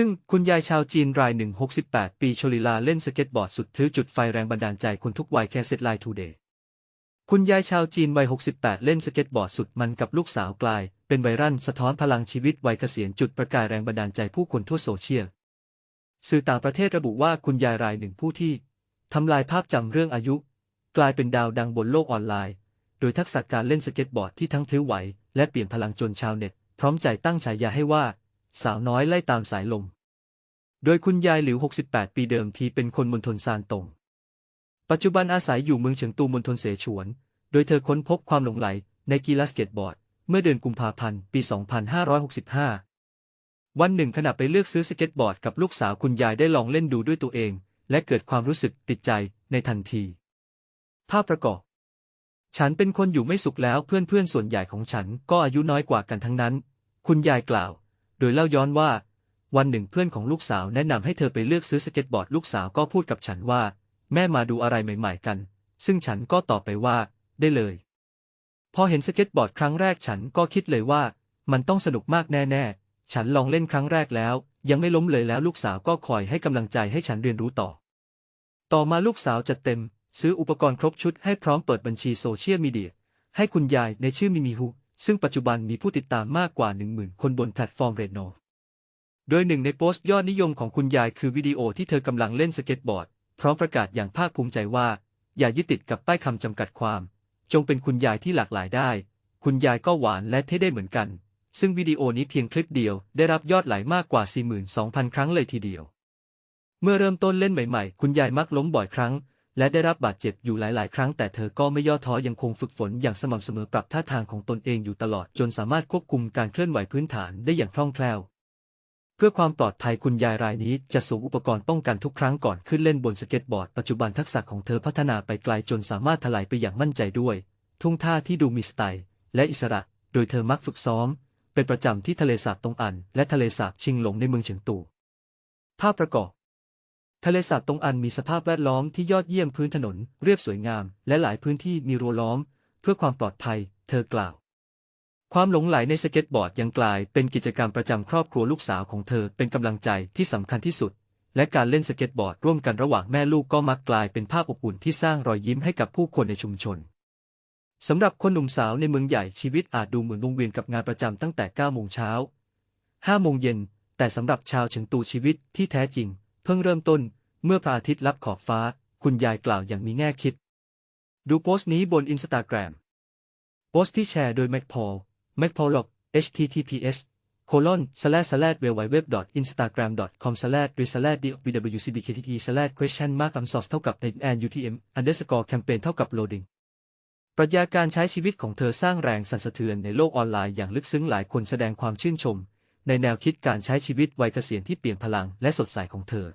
ทึ่งคุณยายชาวจีนรายหนึ่ง68 ปีโชลิลาเล่นสเก็ตบอร์ดสุดพลิ้วจุดไฟแรงบันดาลใจคนทุกวัยแคสเซ็ตไลน์ทูเดย์คุณยายชาวจีนวัย 68 เล่นสเก็ตบอร์ดสุดมันกับลูกสาวกลาย เป็นไวรัลสะท้อนพลังชีวิตวัยเกษียณจุดประกายแรงบันดาลใจผู้คนทั่วโซเชียล สื่อต่างประเทศระบุว่าคุณยายรายหนึ่งผู้ที่ทำลายภาพจำเรื่องอายุ กลายเป็นดาวดังบนโลกออนไลน์ โดยทักษะการเล่นสเก็ตบอร์ดที่ทั้งพลิ้วไหว และเปลี่ยนพลังจนชาวเน็ต พร้อมใจตั้งฉายาให้ว่า สาวน้อยไล่ตามสายลม โดยคุณยายหลิว 68 ปีเดิมทีเป็นคนมณฑลซานตง ปัจจุบันอาศัยอยู่เมืองเฉิงตูมณฑลเสฉวน โดยเธอค้นพบความหลงใหลในกีฬาสเก็ตบอร์ด เมื่อเดือนกุมภาพันธ์ ปี 2565 วันหนึ่งขณะไปเลือกซื้อสเก็ตบอร์ดกับลูกสาวคุณยายได้ลองเล่นดูด้วยตัวเอง และเกิดความรู้สึกติดใจในทันที ภาพประกอบ ฉันเป็นคนอยู่ไม่สุขแล้วเพื่อนๆส่วนใหญ่ของฉันก็อายุน้อยกว่ากันทั้งนั้น คุณยายกล่าว โดยเล่าย้อนว่า วันหนึ่งเพื่อนของลูกสาวแนะนำให้เธอไปเลือกซื้อสเก็ตบอร์ดลูกสาวก็พูดกับฉันว่า แม่มาดูอะไรใหม่ ๆ กัน ซึ่งฉันก็ตอบไปว่า ได้เลย พอเห็นสเก็ตบอร์ดครั้งแรกฉันก็คิดเลยว่า มันต้องสนุกมากแน่ ๆ ฉันลองเล่นครั้งแรกแล้ว ยังไม่ล้มเลยแล้วลูกสาวก็คอยให้กำลังใจให้ฉันเรียนรู้ต่อ ต่อมาลูกสาวจัดเต็ม ซื้ออุปกรณ์ครบชุดให้พร้อมเปิดบัญชีโซเชียลมีเดียให้คุณยายในชื่อมิมิฮู ซึ่งปัจจุบันมีผู้ติดตามมากกว่า 10,000 คนบนแพลตฟอร์มเรโนโดยหนึ่งในโพสต์ยอดนิยมของคุณยายคือวิดีโอที่เธอกำลังเล่นสเก็ตบอร์ด พร้อมประกาศอย่างภาคภูมิใจว่า อย่ายึดติดกับป้ายคำจำกัดความ จงเป็นคุณยายที่หลากหลายได้ คุณยายก็หวานและเท่ได้เหมือนกัน ซึ่งวิดีโอนี้เพียงคลิปเดียวได้รับยอดไหลามากกว่า 42,000 ครั้งเลยทีเดียว เมื่อเริ่มต้นเล่นใหม่ ๆ คุณยายมักล้มบ่อยครั้ง และได้รับบาดเจ็บอยู่หลายๆ ครั้งแต่เธอก็ไม่ย่อท้อยังคงฝึกฝนอย่างสม่ำเสมอปรับท่าทางของตนเองอยู่ตลอดจนสามารถควบคุมการเคลื่อนไหวพื้นฐานได้อย่างคล่องแคล่ว เพื่อความปลอดภัยคุณยายรายนี้จะสวมอุปกรณ์ป้องกันทุกครั้งก่อนขึ้นเล่นบนสเก็ตบอร์ดปัจจุบันทักษะของเธอพัฒนาไปไกลจนสามารถถลายไปอย่างมั่นใจด้วย ทุ่งท่าที่ดูมีสไตล์และอิสระ โดยเธอมักฝึกซ้อม เป็นประจำที่ทะเลสาบตรงอัน และทะเลสาบชิงหลงในเมืองเฉิงตูภาพประกอบ ทะเลสาบตรงอันมีสภาพแวดล้อมที่ยอดเยี่ยมพื้นถนน เรียบสวยงาม และหลายพื้นที่มีรั้วล้อม เพื่อความปลอดภัย เธอกล่าว ความหลงไหลในสเก็ตบอร์ดยังกลายเป็นกิจกรรมประจำครอบครัวลูกสาวของเธอเป็นกำลังใจที่สำคัญที่สุด และการเล่นสเก็ตบอร์ดร่วมกันระหว่างแม่ลูกก็มักกลายเป็นภาพอบอุ่นที่สร้างรอยยิ้มให้กับผู้คนในชุมชนสำหรับคนหนุ่มสาวในเมืองใหญ่ชีวิตอาจดูเหมือนวงเวียนกับงานประจำตั้งแต่9โมงเช้า5โมงเย็นแต่สำหรับชาวเฉิงตูชีวิตที่แท้จริง เพิ่งเริ่มต้น เมื่อพระอาทิตย์ลับขอบฟ้า คุณยายกล่าวอย่างมีแง่คิด ดูโพสต์นี้บนอินสตาแกรมโพสต์ที่แชร์โดยแม็กพอลแม็กพอลล็อก https colon slash slash w w w instagram com slash r slash dwcbktt slash question mark am source เท่ากับ n utm underscore campaign เท่ากับ loading ปรัชญาการใช้ชีวิตของเธอสร้างแรงสั่นสะเทือนในโลกออนไลน์อย่างลึกซึ้งหลายคนแสดงความชื่นชม ในแนวคิดการใช้ชีวิตวัยเกษียณที่เปลี่ยนพลังและสดใสของเธอ